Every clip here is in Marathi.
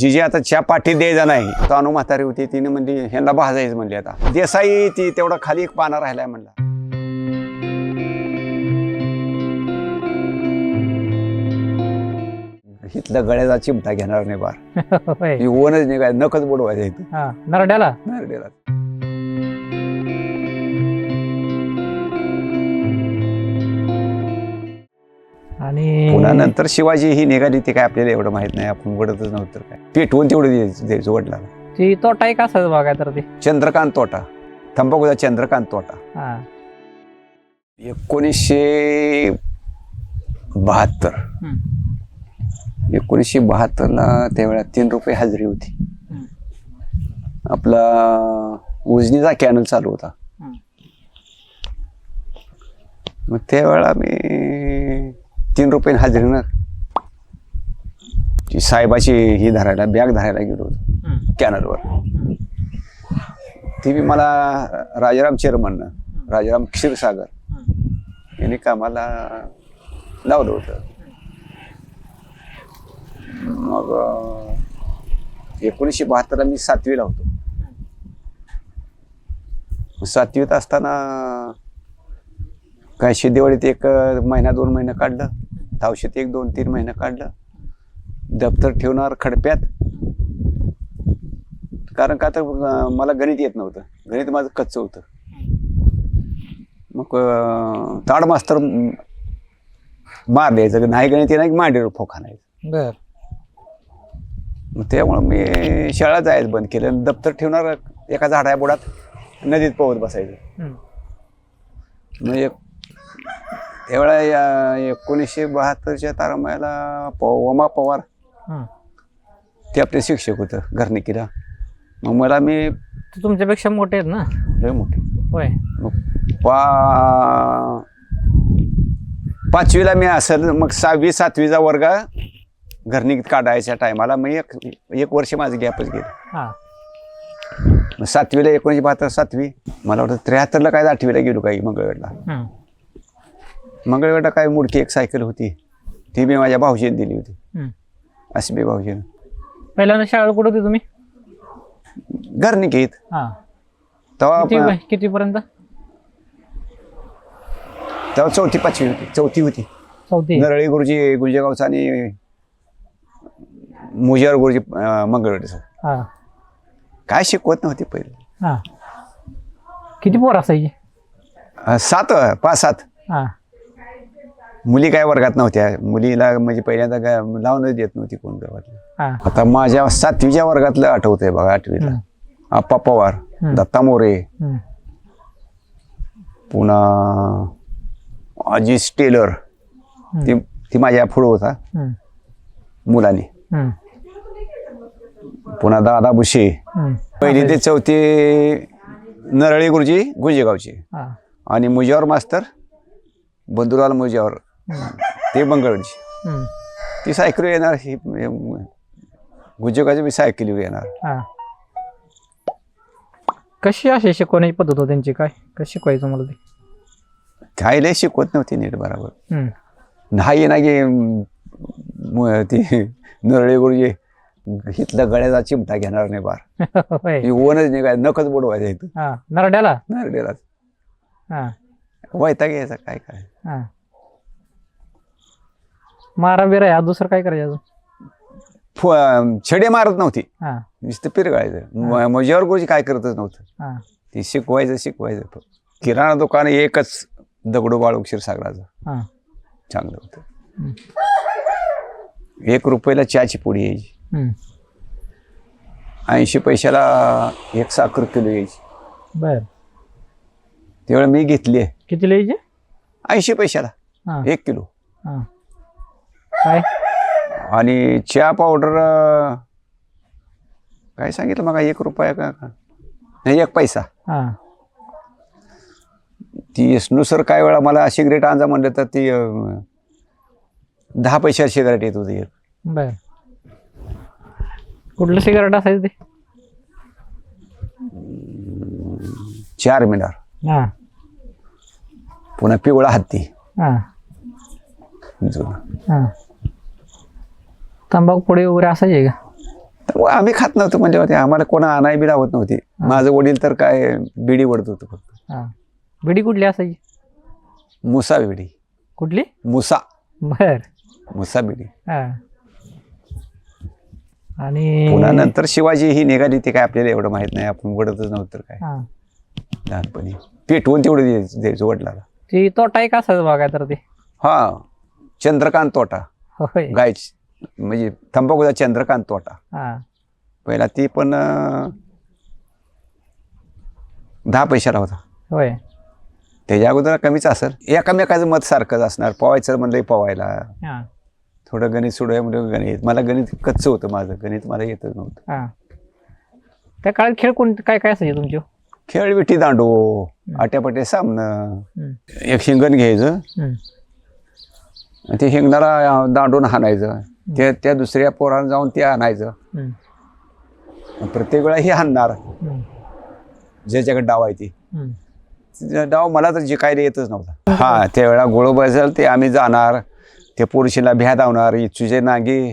जी जी आता च्या पाठी द्यायचा नाही तानू म्हातारी होती तिने म्हणली ह्यांना भाजायचं म्हणली आता. देसाई ती तेवढा खाली एक पाना राहिलाय म्हणला. इथल्या गळ्याचा चिमटा घेणार नाही बार. होय. ओनच निघाय नकच बुडवायचं इथं हा नरड्याला? नरडेला आणि पुन्हा नंतर शिवाजी ही निघाली ती काय आपल्याला एवढं माहीत नाही आपण वडतच नव्हतं काय. पेटवून तेवढं वडला ती तोटा एक असाच बघा तर ते. चंद्रकांत तोटा. तंबाखूचा चंद्रकांत तोटा. हा. एकोणीसशे बहात्तर. एकोणीसशे बहात्तरला त्यावेळेला तीन रुपये हजेरी होती. आपला उजनीचा कॅनल चालू होता. मग त्यावेळेला मी तीन रुपये हजेरीनं ती साहेबाची ही धरायला बॅग धरायला गेलो होतो. कॅनलवर. ती बी मला राजाराम चेअरमन राजाराम क्षीरसागर. यांनी कामाला लावलं होतं. मग एकोणीसशे बहात्तरला मी सातवीला होतो. सातवीत असताना काय शिदेवाडीत एक महिना दोन महिने काढलं. धावशेत एक दोन तीन महिने काढलं. दप्तर ठेवणार खडप्यात. कारण का तर मला गणित येत नव्हतं. गणित माझं कच्चं होतं. मग ताड मास्तर मार द्यायचं नाही गणित नाही मांडीवर फोक आणायचं. बर. मग त्यामुळं मी शाळा जायचं बंद केलं. दप्तर ठेवणार एका झाडा बुडात नदीत पोहत बसायचं. मग एक त्यावेळेला या एकोणीसशे बहात्तरच्या तारामायाला ओमा पवार. ते आपले शिक्षक होतं घरनिकीला. मग मला मी ते तुमच्यापेक्षा मोठे आहेत ना? लय मोठे. होय. पा पाचवीला मी असेल मग सहावी सातवीचा वर्ग घरनिकीत काढायच्या टायमाला मग एक एक वर्ष माझं गॅपच गेलं. हा. मग सातवीला एकोणीसशे बहात्तर सातवी. मला वाटतं त्र्याहत्तरला काय आठवीला गेलो काही मंगळवेढला. हम्म. मंगळवेढला काय मुडकी एक सायकल होती. ती मी माझ्या भाऊजीने दिली होती. अशी मी भाऊजीनं. पहिल्यांदा शाळा कुठं होती तुम्ही? घरनिकीत हा. तेव्हा किती आपण- पर्यंत तेव्हा चौथी पाचवी होती. चौथी होती. चौथी. नरळी गुरुजी गुंजेगावचा आणि मुजियार गुरुजी अं, हा. काय शिकवत नव्हती पहिले. हा. किती पोर असायची? अं, सात पाच सात. हा. मुली काय वर्गात नव्हत्या मुलीला म्हणजे पहिल्यांदा काय लावूनच देत नव्हती कोण गावातली हा आता माझ्या सातवीच्या वर्गातलं आठवतंय बघा आठवीला. आप्पा पवार. दत्ता मोरे हम्म. पुन्हा अजित टेलर ती ती माझ्या पुढं होता हम्म. मुलाने हम्म. पुन्हा दादा बुशे हम्म. पहिली ते चौथी नरळी गुरुजी गुंजेगावचे हा आणि मुजावर मास्तर बंधुलाल मुजावर. ते मंगळची हम्म. ती सायकल येणार ही गुंजेगावची मी सायकलीवर येणार. हा. कशी अशी शिकवण्याची पद्धत होती त्यांची? काय कशी शिकवायचं मला ते? काय लय शिकवत नव्हती नीट बरोबर. हम्म. नाही ना गे म- ती नरळे गुरुजी इथल्या गळ्याचा चिमटा घेणार नाही बार. होय. ही ओनच निघाय नकच बुडवायचं इथं. हा नरड्याला? नरडेलाच हा. वैता घ्यायचा काय काय. हा. मारा बिरा आहे. दुसरं काय करायचं अजून? फु- छडे मारत नव्हती. हा. नुसतं पिरगाळायचं. मजावर गुरुजी काय करतच नव्हतं. हा. ती शिकवायचं शिकवायचं. फक्त. किराणा दुकान एकच दगडू बाळू क्षीरसागराचं हा. चांगलं होतं. एक रुपयाला चहाची पुडी यायची. हम्म. ऐंशी पैशाला एक साखर किलो यायची. बर. त्यावेळेला मी घेतली किती लिहायचे ऐंशी पैशाला. हा. एक किलो. हा. काय? आणि चहा पावडर अं, काय सांगितलं मग एक रुपया का का? नाही एक पैसा. हा. ती नुसर काय वेळा मला सिगरेट आणजा म्हणलं तर ती अं, दहा पैशाला सिगारेट येत होती. एक बर. कुठलं सिगारेट असायचं ते? चार मिनार. हा. पुन्हा पिवळा हत्ती. हा. जुना. हा. तंबाखू पुढे वगैरे असायचे का? आम्ही खात नव्हतो म्हणजे होते. आम्हाला कोणा आणाय बी लावत नव्हती. माझं वडील तर काय बिडी वडत होतं फक्त. हा. बिडी कुठली असायची? मुसा बिडी. कुठली? मुसा. बर. मुसा बिडी. हा. आणि पुन्हा नंतर शिवाजी ही निघाली ती काय आपल्याला एवढं माहीत नाही. आपण वडतच नव्हतं तर काय. हा. लहानपणी. पेटवून तेवढं द्यायचं द्यायचं वडिलाला. ती तोटा एक असायचं बघा तर ते. हा. चंद्रकांत तोटा. होय. गाय म्हणजे तंबाखूचा चंद्रकांत तोटा. हा. पहिला ती पण अं, दहा पैशाला होता. होय. त्याच्या अगोदर कमीच असेल. एकामेकाचं मत सारखंच असणार. पवायचं म्हणलं पवायला हा. थोडं गणित सोडूया म्हणजे गणित. मला गणित कच्चं होतं माझं. गणित मला येतच नव्हतं. हा. त्या काळात खेळ कोण काय काय असायचे तुमचे? खेळ विटी दांडू आट्यापाट्या सामनं हम्म. एक शिंगण घ्यायचं. हम्म. आणि ते शिंगणाला दांडून हाणायचं. ते त्या दुसऱ्या पोरानं जाऊन ते आणायचं. प्रत्येक वेळा हे हम्म. ज्याच्याकडे डाव आहे ती. डाव मला तर जिकायला येतच नव्हता. हा त्यावेळेला गोळं बसेल ते आम्ही जाणार. ते पुरुषीला भ्या धावणार इचूचे नांगी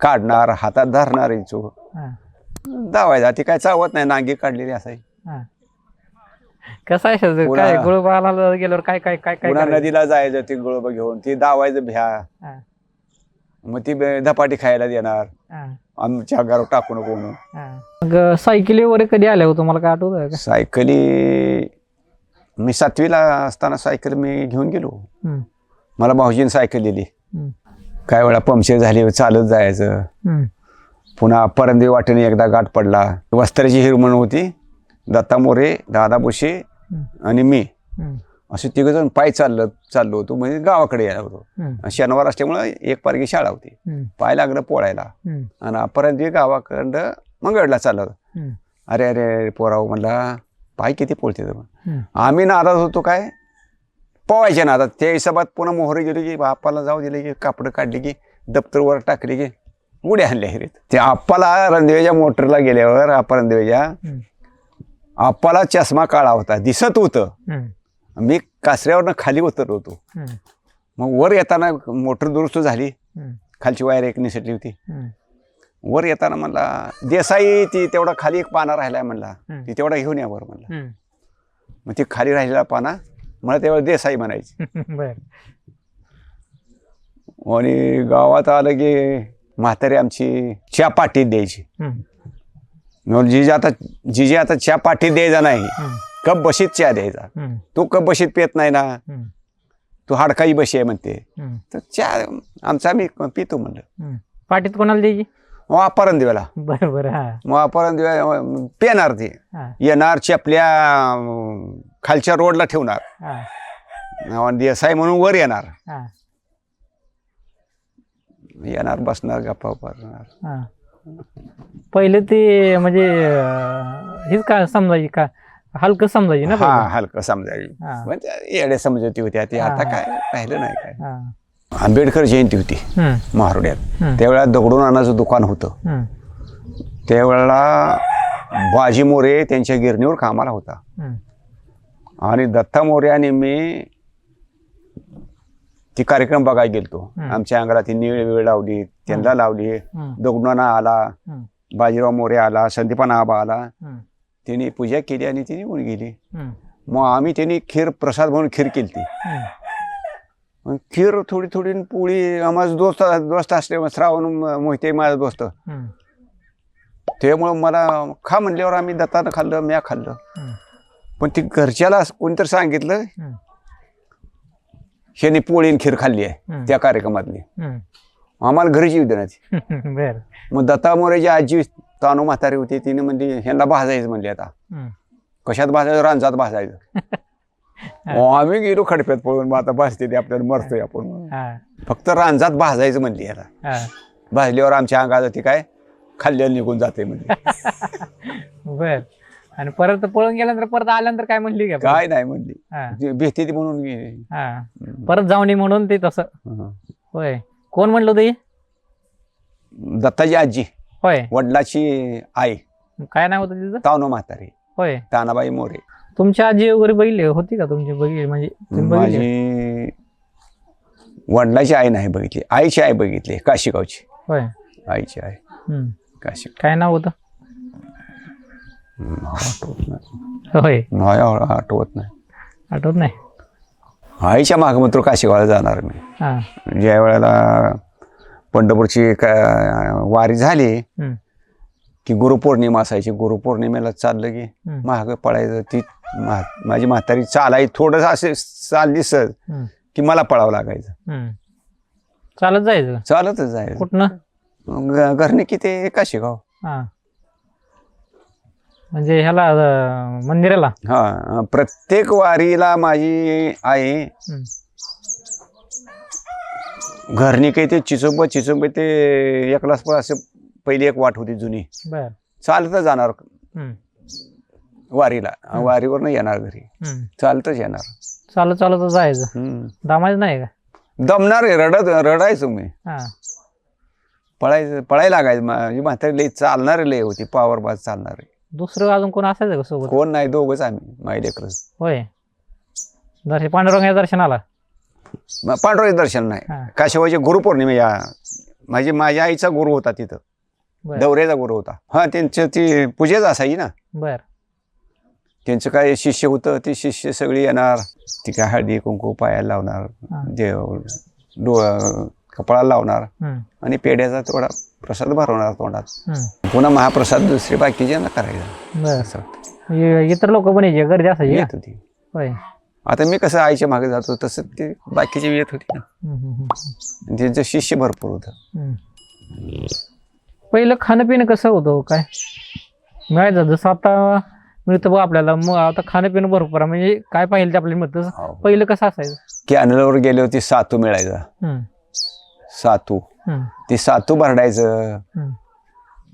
काढणार हातात धरणार इचू. हा. धावायचा ती काय चावत नाही नांगी काढलेली असायची. कसं आहे गुळबाला गेल्यावर काय काय काय पुन्हा? नदीला जायचं ते गोळब घेऊन ती धावायचं भ्या. मग ती बे- धपाटी खायला देणार हा. आमच्या घरावर टाकू नको म्हणून हा. मग सायकली वगैरे कधी आल्या हो तुम्हाला काय आठवत का सायकली मी सातवीला असताना सायकल मी घेऊन गेलो हम्म. मला भाऊजीने सायकल दिली हम्म. काय वेळा पंक्चर झाली चालत जायचं हम्म. पुन्हा परंदी वाटेने एकदा गाठ पडला वस्त्राची हिरमण होती दत्ता मोरे दादा बुशे हम्म. आणि मी हम्म. असे तिघजण पाय चाललं चाललो होतो म्हणजे गावाकडे यायला होतो शनिवार असल्यामुळं एक पारगी शाळा होती. पाय लागलं पोळायला. आणि अपरांती गावाकडं मंगळला चाललं होतं. अरे अरे अरे पोराव म्हणला पाय किती पोळते. आम्ही नाराज होतो काय पोवायच्या नादात त्या हिशोबात पुन्हा मोहरे गेलो की बापाला जाऊ दिले की कापडं काढली की दप्तर वर टाकली की उड्या आणल्या हिरीत ते आप्पाला रणदिवेच्या मोटरला गेल्यावर आपा रणदिवेच्या. आप्पाला चष्मा काळा होता दिसत होतं. मी कासऱ्यावरनं खाली उतरलो होतो. मग वर येताना मोटर दुरुस्त झाली. खालची वायर एक निसटली होती. वर येताना म्हणला देसाई ती तेवढा खाली एक पाना राहिलाय म्हणला. ती तेवढा घेऊन या वर म्हणला. मग ती खाली राहिलेला पाना मला तेव्हा देसाई म्हणायची आणि गावात आलं की म्हातारी आमची च्या पाटीत द्यायची जिजे आता जिजे आता च्या पाटीत द्यायचा नाही. कप बशीत च्या द्यायचा. तू कप बशीत पेत नाही ना. तू हाडकाई बशी आहे म्हणते. तर च्या आमचा आम्ही पितो म्हणलं. पाटीत कोणाला द्यायची? मग अपरण दिवाला. बर बर हा. मग अपरण दिवा पेणार ती. येणार चपल्या खालच्या रोडला ठेवणार. आणि देसाई म्हणून वर येणार. येणार बसणार गप्पा हा. पहिले ते म्हणजे हेच का समजायची का? हलकं समजायची ना हा पहिले? हलकं समजायची हा. त्या येड्या समजती होती ती आता हा. काय राहिलं नाही काय हा. आंबेडकर जयंती होती हम्म. महारोड्यात. त्यावेळेला दगडून आणायचं दुकान होतं हम्म. त्यावेळेला बाजी मोरे त्यांच्या गिरणीवर कामाला होता हम्म. आणि दत्ता मोरे आणि मी ती कार्यक्रम बघायला गेलतो. आमच्या अंगाला ती निळ वेळ लावली त्यांना लावली. दगडूना आला हम्म. बाजीराव मोरे आला संदीपान आबा आला हम्म. त्यांनी पूजा केली आणि ती निघून गेली. मग आम्ही त्यांनी खीर प्रसाद म्हणून खीर केली ती. मग खीर थोडी थोडी पोळी माझा दोस्त दोस्त असले श्रावण मोहिते माझा दोस्त. त्यामुळं मला खा म्हणल्यावर आम्ही दत्तानं खाल्लं म्या खाल्लं. पण ती घरच्याला कोणतरी सांगितलं. ह्याने पोळी खीर खाल्ली आहे. त्या कार्यक्रमातली. आम्हाला घरीच येऊ देण्याची मग दत्ता मोरेची आजी तानू म्हातारी होती तिने म्हणजे ह्यांना भाजायचं म्हणली आता. कशात भाजायचं? रांजात भाजायचं. आम्ही गेलो खडप्यात पळून मग आता भाजते ते आपल्याला मरतोय आपण. फक्त रांजात भाजायचं म्हणली आता. भाजल्यावर आमच्या अंगात ती काय? खाल्ल्याला निघून जाते म्हणजे बर. आणि परत पळून गेल्यानंतर परत आल्यानंतर काय म्हणली का? काय नाही म्हणली. हा. ती ती म्हणून. परत जाऊन म्हणून ते तसं. होय. कोण म्हणलं होतं हे? दत्ताची आजी. होय. वडिलाची आई. काय नाव होतं तिचं? तावनो म्हातारी. होय. तानाबाई मोरे. तुमची आजी वगैरे बघितली होती का तुमची बघितली म्हणजे तुम्ही बघितली माझी वडिलाची आई नाही बघितली. आईची आई बघितली. काशीगावची. होय. आईची आई. हम्म. काशी काय नाव होतं? नाव आठवत नाही. होय. नाव आठवत नाही. आठवत नाही? आईच्या मागं मात्र काशीगावला जाणार मी. हां. ज्या वेळेला पंढरपूरची का वारी झाली हम्म, की गुरुपौर्णिमा असायची. गुरुपौर्णिमेला चाललं की हम्म, महाग पळायचं. ती माझी म्हातारी चालाय थोडंसं असे चालली सहज हम्म, की मला पळावं लागायचं. हम्म. चालत जायचं? का? चालतच जायचं. कुठनं? ग- घरने किती? काशीगाव हां. म्हणजे ह्याला अं, मंदिराला? हा प्रत्येक वारीला माझी आई हम्म, घरने काही ते चिचोंब चिचोंब ते एकलाच पण असं पहिली एक वाट होती जुनी. बर. चालतच जाणार. हम्म, वारीला. वारीवरनं येणार घरी. हम्म. चालतच येणार. चालत चालत जायचं. हम्म. दामायचं नाही का? दमणार आहे. रडत रडायचो मी. हां. पळायचं पळायला लागायचं. माझी म्हातारी लई चालणारे लई होती. पावर बाज चालणारे. दुसरं अजून कोण असायचं का सोबत? कोण नाही. दोघंच आम्ही. लेकरच होय. दर्शन पांडुरंगाच्या दर्शनाला. मग पांडुरंग दर्शन नाही. हां. काशिवाची गुरुपौर्णिमा या माझी माझ्या आईचा गुरु होता तिथं. दौऱ्याचा गुरु होता. हा त्यांचं ती पूजेच असायची ना. बर. त्यांचं काय शिष्य होतं ती शिष्य सगळी येणार. ती काय हळदी कुंकू पायाला लावणार. देव डोळ कपाळाला लावणार. आणि पेढ्याचा थोडा प्रसाद भरवणार तोंडात. पुन्हा महाप्रसाद दुसरे बाकीचे ना करायचा म्हणजे इतर लोक पण यायचे गर्दी असायची का? होती. आता मी कसं आईच्या मागे जातो तसं ते बाकीचे येत होते ना. त्यांचं शिष्य भरपूर होतं. पहिलं खाणं पिणं कसं होतं हो काय? मिळायचं जसं आता मिळतं बघ आपल्याला मग आता खाणं पिणं भरपूर आहे. म्हणजे काय पाहिजे ते आपल्याला मिळतं. तसं पहिलं कसं असायचं? कॅनलवर गेले होते सातू मिळायचा. हम्म, सातू. हम्म, ते सातू भरडायचं. हम्म,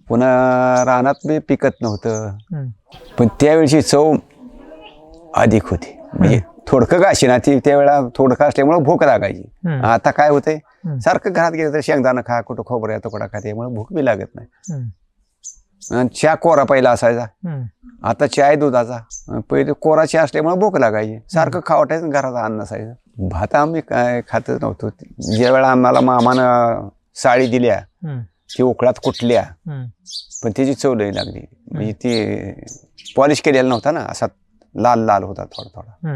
पुन्हा रानात बी पिकत नव्हतं. हम्म. पण त्यावेळची चव अधिक होती. म्हणजे थोडकं का अशी ना ती त्यावेळेला थोडकं असल्यामुळे भूक लागायची. आता काय होतंय? हम्म. सारखं घरात गेलं तर शेंगदाणा खा कुठं खोबरं तुकडा खा त्यामुळे भूक बी लागत नाही. आणि चहा कोरा पहिला असायचा. आता चहा आहे दुधाचा. पहिले कोरा चहा असल्यामुळे भूक लागायची. सारखं खावटायचं घरात अन्न असायचं. भात आम्ही काय खातच नव्हतो. ज्या वेळा आम्हाला मामानं साडी दिल्या ती उकळात कुटल्या हम्म. पण त्याची चव लई लागली. म्हणजे ती पॉलिश केलेला नव्हता ना असा लाल लाल होता थोडा थोडा.